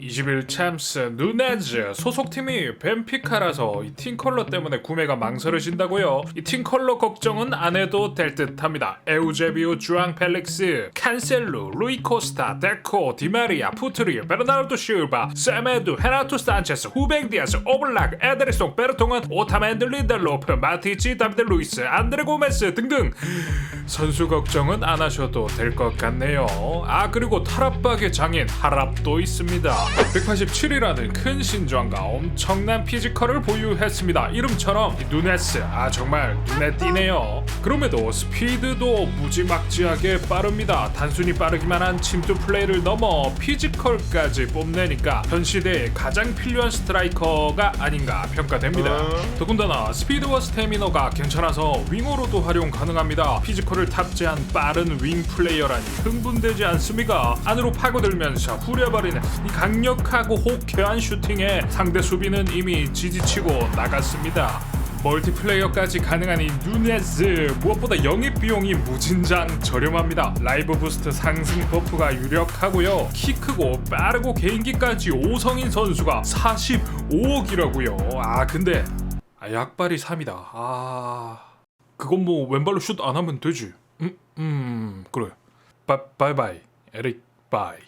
21 챔스 누네즈 소속팀이 벤피카라서 이 팀 컬러 때문에 구매가 망설여진다고요. 이 팀 컬러 걱정은 안 해도 될 듯합니다. 에우제비오, 주앙 펠릭스, 칸셀루, 루이 코스타, 데코, 디마리아, 푸트리, 베르나르도 실바, 세메두, 헤나토 산체스, 후뱅 디아스, 오블락, 에드리송, 베르통은 오타맨드 리델로프, 마티치, 다비드 루이스, 안드레 고메스 등등 선수 걱정은 안 하셔도 될 것 같네요. 아 그리고 탈압박의 장인 하랍도 있습니다. 187이라는 큰 신장과 엄청난 피지컬을 보유했습니다. 이름처럼 이 누네스 아 정말 눈에 띄네요. 그럼에도 스피드도 무지막지하게 빠릅니다. 단순히 빠르기만 한 침투 플레이를 넘어 피지컬까지 뽐내니까 현 시대에 가장 필요한 스트라이커가 아닌가 평가됩니다. 더군다나 스피드와 스태미너가 괜찮아서 윙어로도 활용 가능합니다. 피지컬을 탑재한 빠른 윙 플레이어라니 흥분되지 않습니까? 안으로 파고들면서 후려버리는 이 강력하고 호쾌한 슈팅에 상대 수비는 이미 지지치고 나갔습니다. 멀티플레이어까지 가능한 이 누네즈 무엇보다 영입 비용이 무진장 저렴합니다. 라이브 부스트 상승 버프가 유력하고요. 키 크고 빠르고 개인기까지 5성인 선수가 45억이라고요. 아 근데 아, 약발이 3이다. 아 그건 뭐 왼발로 슛 안 하면 되지. 음, 음 그래. 바, 바이바이 에릭 바이.